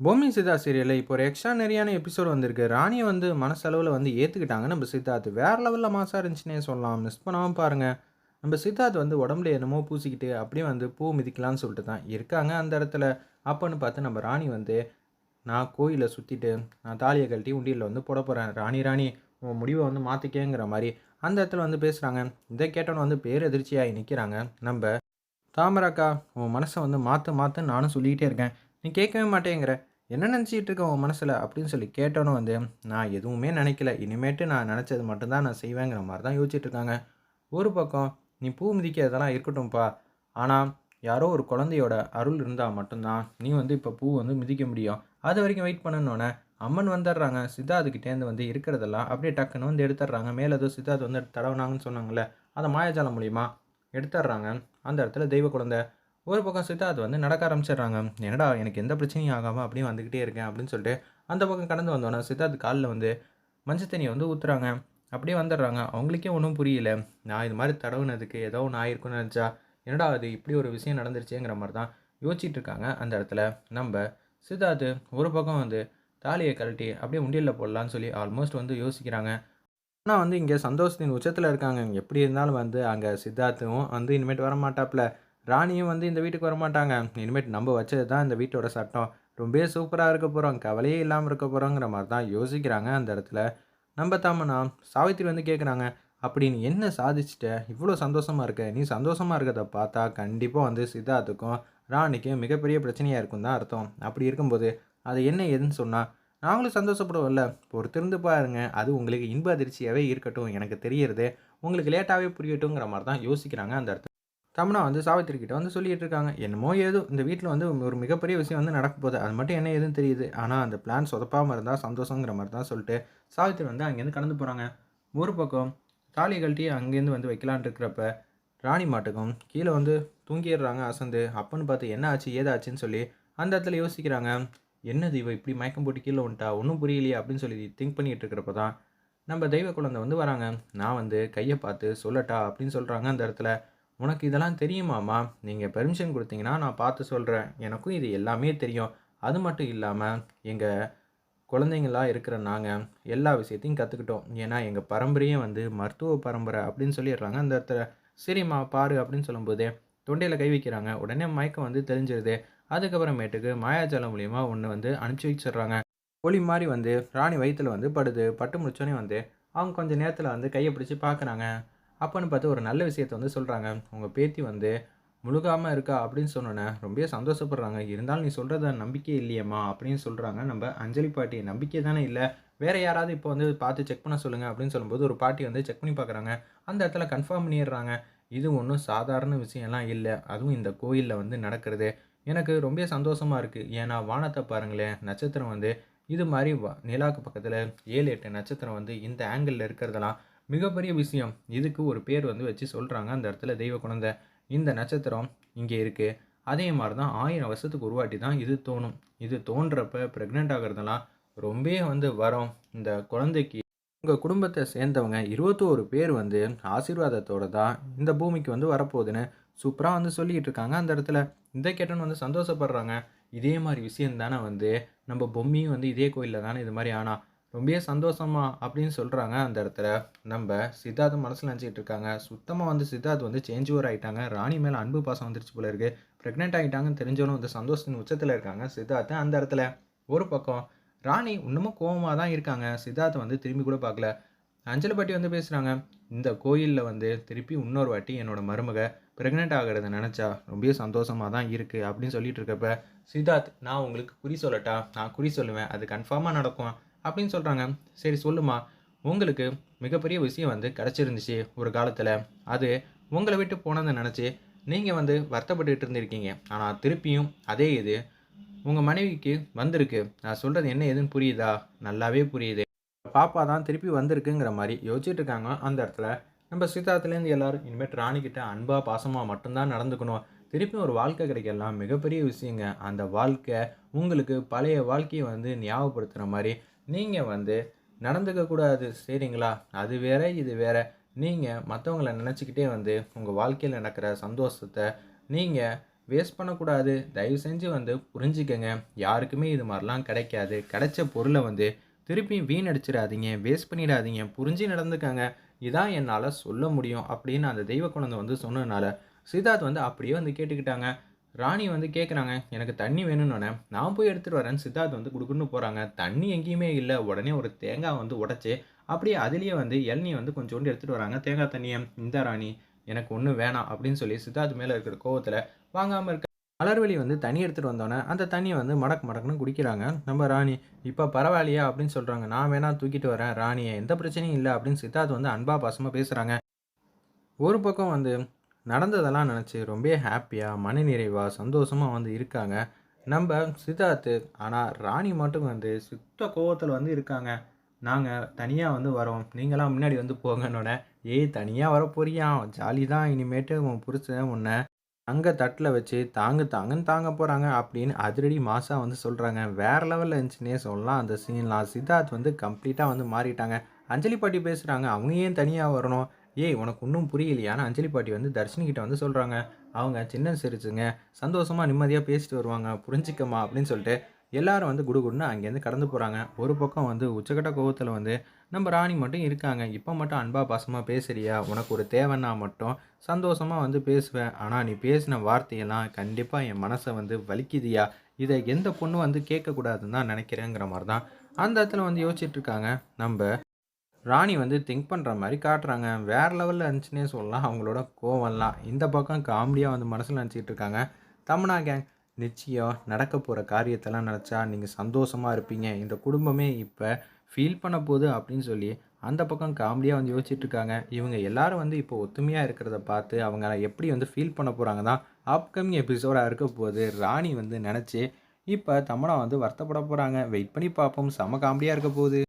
பொம்மி சித்தா சீரியலில் இப்போ ஒரு எக்ஸ்ட்ரானரியான எபிசோட் வந்திருக்கு. ராணியை வந்து மனசளவில் வந்து ஏற்றுக்கிட்டாங்க நம்ம சித்தார்த் வேறு லெவலில் மாசாக இருந்துச்சுன்னே சொல்லலாம். மிஸ் பண்ணாமல் பாருங்கள் நம்ம சித்தார்த் வந்து உடம்புல என்னமோ பூசிக்கிட்டு அப்படியே வந்து பூ மிதிக்கலாம்னு சொல்லிட்டு தான் இருக்காங்க அந்த இடத்துல. அப்போன்னு பார்த்து நம்ம ராணி வந்து நான் கோயிலை சுற்றிட்டு நான் தாலியை கழட்டி உண்டியலில் வந்து போட போகிறேன் ராணி ராணி உன் முடிவை வந்து மாற்றிக்கேங்கிற மாதிரி. அந்த இடத்துல வந்து பேசுகிறாங்க இதை கேட்டோன்னு வந்து பேர் எதிர்ச்சியாகி நிற்கிறாங்க நம்ம தாமராக்கா உன் மனசை வந்து மாற்று மாற்று நானும் சொல்லிக்கிட்டே இருக்கேன். நீ கேட்கவே மாட்டேங்கிற. என்ன நினச்சிட்டு இருக்க உன் மனசில்? அப்படின்னு சொல்லி கேட்டோன்னு வந்து நான் எதுவுமே நினைக்கல. இனிமேட்டு நான் நினச்சது மட்டும்தான் நான் செய்வேங்கிற மாதிரி தான் யோசிச்சுட்டு இருக்காங்க. ஒரு பக்கம் நீ பூ மிதிக்கிறதெல்லாம் இருக்கட்டும்ப்பா ஆனால் யாரோ ஒரு குழந்தையோட அருள் இருந்தால் மட்டும்தான் நீ வந்து இப்போ பூ வந்து மிதிக்க முடியும். அது வரைக்கும் வெயிட் பண்ணணுன்னே அம்மன் வந்துடுறாங்க. சித்தார்த்துக்கிட்டேருந்து வந்து இருக்கிறதெல்லாம் அப்படியே டக்குன்னு வந்து எடுத்துடுறாங்க. மேலே ஏதோ சித்தார்த் வந்து தடவுனாங்கன்னு சொன்னாங்கள்ல அதை மாயாஜாலம் மூலிமா எடுத்துடுறாங்க. அந்த இடத்துல தெய்வ குழந்தை ஒரு பக்கம் சித்தார்த் வந்து நடக்க ஆரம்பிச்சிடுறாங்க. என்னடா எனக்கு எந்த பிரச்சனையும் ஆகாமல் அப்படியே வந்துக்கிட்டே இருக்கேன் அப்படின்னு சொல்லிட்டு அந்த பக்கம் கடந்து வந்தோன்னா சித்தார்த் காலில் வந்து மஞ்சள் தண்ணியை வந்து ஊற்றுறாங்க அப்படியே வந்துடுறாங்க. அவங்களுக்கே ஒன்றும் புரியல. நான் இது மாதிரி தடவுனதுக்கு ஏதோ ஒன்று ஆயிருக்குன்னு நினச்சா என்னடா அது இப்படி ஒரு விஷயம் நடந்துருச்சுங்கிற மாதிரி தான் யோசிச்சுட்டு இருக்காங்க அந்த இடத்துல. நம்ம சித்தார்த்து ஒரு பக்கம் வந்து தாலியை கழட்டி அப்படியே உண்டியலில் போடலான்னு சொல்லி ஆல்மோஸ்ட் வந்து யோசிக்கிறாங்க. ஆனால் வந்து இங்கே சந்தோஷத்தின் உச்சத்தில் இருக்காங்க. எப்படி இருந்தாலும் வந்து அங்கே சித்தார்த்தும் வந்து இனிமேட்டு வர மாட்டாப்புல ராணியும் வந்து இந்த வீட்டுக்கு வரமாட்டாங்க. இனிமேட்டு நம்ம வச்சது தான் இந்த வீட்டோட சட்டம். ரொம்பவே சூப்பராக இருக்க போகிறோம் கவலையே இல்லாமல் இருக்க போகிறோங்கிற மாதிரி தான் யோசிக்கிறாங்க அந்த இடத்துல. நம்ம தாமனா சாவித்திரி வந்து கேட்குறாங்க அப்படின்னு என்ன சாதிச்சிட்ட? இவ்வளோ சந்தோஷமாக இருக்க. நீ சந்தோஷமாக இருக்கிறத பார்த்தா கண்டிப்பாக வந்து சித்தார்த்துக்கும் ராணிக்கும் மிகப்பெரிய பிரச்சனையாக இருக்கும் தான் அர்த்தம். அப்படி இருக்கும்போது அது என்ன ஏதுன்னு சொன்னால் நாங்களும் சந்தோஷப்படுவோம்ல. பொறுத்திருந்து பாருங்க. அது உங்களுக்கு இன்ப அதிர்ச்சியாகவே இருக்கட்டும். எனக்கு தெரியறது உங்களுக்கு லேட்டாகவே புரியட்டுங்கிற மாதிரி தான் யோசிக்கிறாங்க அந்த இடத்துல. தமனா வந்து சாவித்திரி கிட்ட வந்து சொல்லிட்டு இருக்காங்க என்னமோ ஏதோ இந்த வீட்டில் வந்து ஒரு மிகப்பெரிய விஷயம் வந்து நடக்க போகுது. அது மட்டும் என்ன ஏதுன்னு தெரியுது. ஆனால் அந்த பிளான் சொதப்பாமல் இருந்தால் சந்தோஷங்கிற மாதிரி தான் சொல்லிட்டு சாவித்திரி வந்து அங்கேருந்து கடந்து போகிறாங்க ஒரு பக்கம் தாலி கழட்டி அங்கேருந்து வந்து வைக்கலான் இருக்கிறப்ப ராணி மாட்டுக்கும் கீழே வந்து தூங்கிடுறாங்க அசந்து. அப்பன்னு பார்த்து என்ன ஆச்சு ஏதாச்சுன்னு சொல்லி அந்த இடத்துல யோசிக்கிறாங்க. என்னது இவ இப்படி மயக்கம் போட்டு கீழே வந்துட்டா? ஒன்றும் புரியலையே அப்படின்னு சொல்லி திங்க் பண்ணிகிட்டு இருக்கிறப்ப தான் நம்ம தெய்வ குழந்தை வந்து வராங்க. நான் வந்து கையை பார்த்து சொல்லட்டா அப்படின்னு சொல்கிறாங்க அந்த இடத்துல. உனக்கு இதெல்லாம் தெரியுமாம்மா? நீங்கள் பெர்மிஷன் கொடுத்தீங்கன்னா நான் பார்த்து சொல்கிறேன் எனக்கும் இது எல்லாமே தெரியும். அது மட்டும் இல்லாமல் எங்கள் குழந்தைங்களாக இருக்கிற நாங்கள் எல்லா விஷயத்தையும் கற்றுக்கிட்டோம் ஏன்னா எங்கள் பரம்பரையே வந்து மருத்துவ பரம்பரை அப்படின்னு சொல்லிடுறாங்க. அந்த இடத்துல சரிம்மா பாரு அப்படின்னு சொல்லும்போதே தொண்டையில் கை வைக்கிறாங்க. உடனே மயக்கம் வந்து தெரிஞ்சிருது. அதுக்கப்புறமேட்டுக்கு மாயாஜாலம் மூலியமா ஒன்று வந்து அனுப்பிச்சி வச்சிடுறாங்க. ஒளி மாதிரி வந்து ராணி வயிற்றில் வந்து படுது. பட்டு முடிச்சோடனே வந்து அவங்க கொஞ்சம் நேரத்தில் வந்து கையை பிடிச்சி பார்க்குறாங்க. அப்போன்னு பார்த்து ஒரு நல்ல விஷயத்த வந்து சொல்கிறாங்க உங்கள் பேத்தி வந்து முழுகாமல் இருக்கா? அப்படின்னு சொன்னோன்னே ரொம்ப சந்தோஷப்படுறாங்க. இருந்தாலும் நீ சொல்கிறத நம்பிக்கை இல்லையம்மா அப்படின்னு சொல்கிறாங்க நம்ம அஞ்சலி பாட்டி நம்பிக்கை தானே இல்லை. வேறு யாராவது இப்போ வந்து பார்த்து செக் பண்ண சொல்லுங்கள் அப்படின்னு சொல்லும்போது ஒரு பாட்டி வந்து செக் பண்ணி பார்க்குறாங்க. அந்த இடத்துல கன்ஃபார்ம் பண்ணிடுறாங்க. இது ஒன்றும் சாதாரண விஷயம்லாம் இல்லை. அதுவும் இந்த கோயிலில் வந்து நடக்கிறது. எனக்கு ரொம்ப சந்தோஷமாக இருக்குது ஏன்னா வானத்தை பாருங்களேன். நட்சத்திரம் வந்து இது மாதிரி நிலாக்கு பக்கத்தில் ஏழு எட்டு நட்சத்திரம் வந்து இந்த ஆங்கிளில் இருக்கிறதெல்லாம் மிகப்பெரிய விஷயம். இதுக்கு ஒரு பேர் வந்து வச்சு சொல்கிறாங்க அந்த இடத்துல தெய்வ குழந்தை இந்த நட்சத்திரம் இங்கே இருக்குது அதே மாதிரி தான் ஆயிரம் வருஷத்துக்கு உருவாட்டி தான் இது தோணும். இது தோன்றப்ப ப்ரெக்னென்ட் ஆகிறதெல்லாம் ரொம்ப வந்து வரும். இந்த குழந்தைக்கு உங்கள் குடும்பத்தை சேர்ந்தவங்க இருபத்தோரு பேர் வந்து ஆசீர்வாதத்தோடு தான் இந்த பூமிக்கு வந்து வரப்போகுதுன்னு சூப்பராக வந்து சொல்லிக்கிட்டு இருக்காங்க. அந்த இடத்துல இதை கேட்டோன்னு வந்து சந்தோஷப்படுறாங்க. இதே மாதிரி விஷயம் தானே வந்து நம்ம பொம்மியும் வந்து இதே கோயிலில் தானே இது மாதிரி ஆனால் ரொம்பவே சந்தோஷமா அப்படின்னு சொல்கிறாங்க அந்த இடத்துல. நம்ம சித்தார்த் மனசில் நினச்சிக்கிட்டு இருக்காங்க. சுத்தமாக வந்து சித்தார்த் வந்து சேஞ்ச் ஓவர் ஆகிட்டாங்க ராணி மேலே அன்பு பாசம் வந்துருச்சு போல இருக்குது ப்ரெக்னென்ட் ஆகிட்டாங்கன்னு தெரிஞ்சவனும் வந்து சந்தோஷத்தின் உச்சத்தில் இருக்காங்க சித்தார்த்து அந்த இடத்துல. ஒரு பக்கம் ராணி இன்னமும் கோபமாக தான் இருக்காங்க. சித்தார்த்தை வந்து திரும்பி கூட பார்க்கல. அஞ்சலி பாட்டி வந்து பேசுகிறாங்க இந்த கோயிலில் வந்து திருப்பி இன்னொரு வாட்டி என்னோட மருமக ப்ரெக்னென்ட் ஆகிறத நினச்சா ரொம்ப சந்தோஷமாக தான் இருக்குது அப்படின்னு சொல்லிட்டு இருக்கப்ப சித்தார்த் நான் உங்களுக்கு குறி சொல்லட்டா? நான் குறி சொல்லுவேன். அது கன்ஃபார்மாக நடக்கும். அப்படின்னு சொல்கிறாங்க சரி சொல்லுமா. உங்களுக்கு மிகப்பெரிய விஷயம் வந்து கிடச்சிருந்துச்சு ஒரு காலத்தில். அது உங்களை விட்டு போனதை நினச்சி நீங்கள் வந்து வருத்தப்பட்டுக்கிட்டு இருந்திருக்கீங்க. ஆனால் திருப்பியும் அதே இது உங்கள் மனைவிக்கு வந்திருக்கு. நான் சொல்கிறது என்ன ஏதுன்னு புரியுதா? நல்லாவே புரியுது. பாப்பா தான் திருப்பி வந்திருக்குங்கிற மாதிரி யோசிச்சுட்டு இருக்காங்க. அந்த இடத்துல நம்ம சீதாத்துலேருந்து எல்லோரும் இனிமேல் ராணிக்கிட்ட அன்பாக பாசமாக மட்டும்தான் நடந்துக்கணும். திருப்பி ஒரு வாழ்க்கை கிடைக்கலாம். மிகப்பெரிய விஷயங்க. அந்த வாழ்க்கை உங்களுக்கு பழைய வாழ்க்கையை வந்து ஞாபகப்படுத்துகிற மாதிரி நீங்கள் வந்து நடந்துக்க கூடாது சரிங்களா? அது வேற இது வேற. நீங்கள் மற்றவங்கள நினச்சிக்கிட்டே வந்து உங்கள் வாழ்க்கையில் நடக்கிற சந்தோஷத்தை நீங்கள் வேஸ்ட் பண்ணக்கூடாது. தயவு செஞ்சு வந்து புரிஞ்சுக்கங்க. யாருக்குமே இது மாதிரிலாம் கிடைக்காது. கிடைச்ச பொருளை வந்து திருப்பி வீணடிச்சிடாதீங்க. வேஸ்ட் பண்ணிடாதீங்க. புரிஞ்சு நடந்துக்கங்க. இதான் என்னால் சொல்ல முடியும் அப்படின்னு அந்த தெய்வ குழந்தை வந்து சொன்னதுனால சித்தார்த் வந்து அப்படியே வந்து கேட்டுக்கிட்டாங்க. ராணி வந்து கேட்குறாங்க எனக்கு தண்ணி வேணும்னு நான் போய் எடுத்துகிட்டு வரேன். சித்தார்த் வந்து கொடுக்குன்னு போகிறாங்க தண்ணி எங்கேயுமே இல்லை. உடனே ஒரு தேங்காய் வந்து உடச்சி அப்படியே அதுலேயே வந்து இளநீ வந்து கொஞ்சோண்டு எடுத்துகிட்டு வராங்க. தேங்காய் தண்ணியை இந்த ராணி எனக்கு ஒன்றும் வேணாம் அப்படின்னு சொல்லி சித்தார்த் மேலே இருக்கிற கோவத்தில் வாங்காமல் இருக்க மலர்வெளி வந்து தண்ணி எடுத்துகிட்டு வந்தோன்னே அந்த தண்ணியை வந்து மடக்கு மடக்குன்னு குடிக்கிறாங்க. நம்ம ராணி இப்போ பரவாயில்லையா? அப்படின்னு சொல்கிறாங்க நான் வேணால் தூக்கிட்டு வரேன். ராணியை எந்த பிரச்சனையும் இல்லை அப்படின்னு சித்தார்த் வந்து அன்பா பாசமாக பேசுகிறாங்க ஒரு பக்கம் வந்து நடந்ததெல்லாம் நினச்சி ரொம்ப ஹாப்பியாக மனநிறைவாக சந்தோஷமாக வந்து இருக்காங்க. நம்ம சித்தார்த்து ஆனால் ராணி மட்டும் வந்து சுத்த கோவத்தில் வந்து இருக்காங்க. நாங்கள் தனியாக வந்து வரோம். நீங்களாம் முன்னாடி வந்து போங்கன்னொடனே ஏய் தனியாக வர போறியா? ஜாலி தான் இனிமேட்டு உன் புருஷன் உன்னை அங்கே தட்டில் வச்சு தாங்கு தாங்குன்னு தாங்க போகிறாங்க அப்படின்னு அதிரடி மாசாக வந்து சொல்கிறாங்க வேறு லெவலில் இருந்துச்சுன்னே சொல்லலாம். அந்த சீன்லாம் சித்தார்த் வந்து கம்ப்ளீட்டாக வந்து மாறிட்டாங்க. அஞ்சலி பாட்டி பேசுகிறாங்க அவங்க ஏன் தனியாக வரணும்? ஏய் உனக்கு இன்னும் புரியலையான்னு அஞ்சலி பாட்டி வந்து தர்ஷினிக்கிட்ட வந்து சொல்கிறாங்க அவங்க சின்ன சிரிச்சுங்க. சந்தோஷமாக நிம்மதியாக பேசிட்டு வருவாங்க. புரிஞ்சிக்கம்மா அப்படின்னு சொல்லிட்டு எல்லாரும் வந்து குடுகுடுன்னு அங்கேருந்து கடந்து போகிறாங்க ஒரு பக்கம் வந்து உச்சக்கட்ட கோவத்தில் வந்து நம்ம ராணி மட்டும் இருக்காங்க. இப்போ மட்டும் அன்பா பாசமாக பேசுறியா? உனக்கு ஒரு தேவைன்னா மட்டும் சந்தோஷமாக வந்து பேசுவேன். ஆனால் நீ பேசின வார்த்தையெல்லாம் கண்டிப்பாக என் மனசை வந்து வலிக்குதியா? இதை எந்த பொண்ணு வந்து கேட்கக்கூடாதுன்னு தான் நினைக்கிறேங்கிற மாதிரி தான் அந்த இடத்துல வந்து யோசிச்சுட்ருக்காங்க நம்ம ராணி வந்து திங்க் பண்ணுற மாதிரி காட்டுறாங்க. வேறு லெவலில் இருந்துச்சுன்னே சொல்லலாம். அவங்களோட கோவம்லாம். இந்த பக்கம் காமெடியாக வந்து மனசில் நினச்சிக்கிட்டு இருக்காங்க. தமனா கேங் நிச்சயம் நடக்க போகிற காரியத்தெல்லாம் நினச்சா நீங்கள் சந்தோஷமாக இருப்பீங்க. இந்த குடும்பமே இப்போ ஃபீல் பண்ண போகுது அப்படின்னு சொல்லி அந்த பக்கம் காமெடியாக வந்து யோசிச்சுட்ருக்காங்க இவங்க எல்லாரும் வந்து இப்போ ஒத்துமையாக இருக்கிறத பார்த்து அவங்க எப்படி வந்து ஃபீல் பண்ண போகிறாங்க தான் அப்கமிங் எபிசோடாக இருக்க போகுது ராணி வந்து நினச்சி இப்போ தமனா வந்து வருத்தப்பட போகிறாங்க வெயிட் பண்ணி பார்ப்போம். செம காமெடியாக இருக்க போகுது.